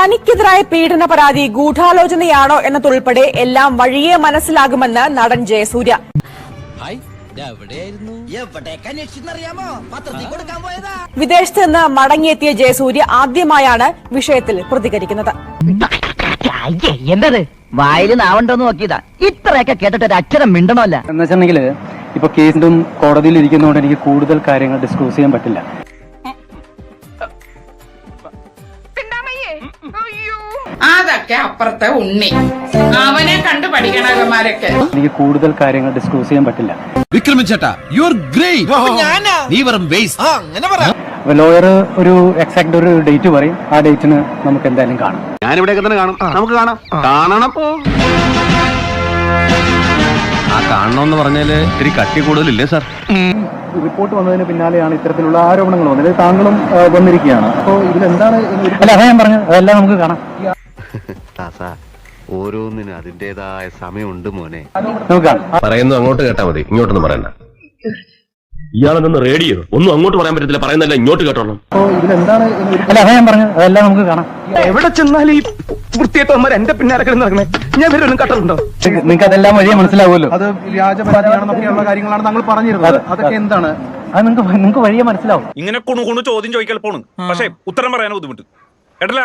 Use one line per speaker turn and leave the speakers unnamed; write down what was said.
തനിക്കെതിരായ പീഡന പരാതി ഗൂഢാലോചനയാണോ എന്നതുൾപ്പെടെ എല്ലാം വഴിയെ മനസ്സിലാകുമെന്ന് നടൻ ജയസൂര്യ. വിദേശത്ത് നിന്ന് മടങ്ങിയെത്തിയ ജയസൂര്യ ആദ്യമായാണ് വിഷയത്തിൽ പ്രതികരിക്കുന്നത്.
അയ്യേ എന്തത്? വായിൽ നാവണ്ടോന്ന് നോക്കിയതാ. ഇത്രയൊക്കെ കേട്ടിട്ട് ഒരു അക്ഷരം മിണ്ടണമല്ല.
എന്ന് വെച്ചിട്ടുണ്ടെങ്കിൽ ഇപ്പൊ കേസിലും കോടതിയിൽ ഇരിക്കുന്നതുകൊണ്ട് എനിക്ക് കൂടുതൽ കാര്യങ്ങൾ ഡിസ്ക്ലോസ് ചെയ്യാൻ പറ്റില്ല.
അതൊക്കെ അപ്പുറത്തെ ഉണ്ണി. അവനെ കണ്ടു പഠിക്കണകന്മാരൊക്കെ
എനിക്ക് കൂടുതൽ കാര്യങ്ങൾ ഡിസ്കസ് ചെയ്യാൻ പറ്റില്ല.
വിക്രമൻ ചേട്ടാ യു ആർ ഗ്രേറ്റ്
ഞാനാ?
നീ വെറും വേസ്റ്റ്
ആ അങ്ങനെ പറ
ലോയർ ഒരു എക്സാക്ട് ഒരു ഡേറ്റ് പറയും. ആ ഡേറ്റിന് നമുക്ക് എന്തായാലും കാണാം.
ഞാനിവിടെ തന്നെ കാണും. നമുക്ക് കാണാം. കാണണം. ആ പറഞ്ഞാൽ പറഞ്ഞാൽ ഇത്തിരി കട്ടി കൂടുതലില്ലേ സാർ?
റിപ്പോർട്ട് വന്നതിന് പിന്നാലെയാണ് ഇത്തരത്തിലുള്ള ആരോപണങ്ങൾ വന്നത്. താങ്കളും വന്നിരിക്കുകയാണ്. അപ്പോൾ ഇതിലെന്താണ് അല്ല അതാ ഞാൻ പറഞ്ഞത്. അതെല്ലാം നമുക്ക് കാണാം.
ഓരോന്നിനും അതിന്റേതായ സമയമുണ്ട് മോനെ.
നമുക്ക് കാണാം.
പറയുന്നു അങ്ങോട്ട് കേട്ടാ മതി. ഇങ്ങോട്ടൊന്നും പറയണ്ട. ഇയാളെ നിന്ന് റേഡിയോ ഒന്നും അങ്ങോട്ട് പറയാൻ പറ്റത്തില്ല. പറയുന്നല്ല ഇങ്ങോട്ട്
ഇതിലെന്താണ് അല്ല അതാ ഞാൻ പറഞ്ഞത്. അതെല്ലാം നമുക്ക് കാണാം.
എവിടെ ചെന്നാലും ഈ വൃത്തിയായിട്ടവന്മാർ എന്റെ പിന്നാലെ കിടന്ന് നടക്കണേ. ഞാൻ വരും കട്ടറുണ്ടോ
നിങ്ങൾക്ക് അതെല്ലാം വഴിയെ മനസ്സിലാവുമല്ലോ.
അത് വ്യാജപരാതിയാണെന്നൊക്കെയുള്ള കാര്യങ്ങളാണ് താങ്കൾ പറഞ്ഞിരുന്നത്. അതൊക്കെ എന്താണ്?
അത് നിങ്ങൾക്ക് നിങ്ങൾക്ക് വഴിയെ മനസ്സിലാവും.
ഇങ്ങനെ കുണു കുണു ചോദ്യം ചോദിക്കൽ പോണ്. പക്ഷേ ഉത്തരം പറയാൻ ബുദ്ധിമുട്ട്. കേട്ടല്ല?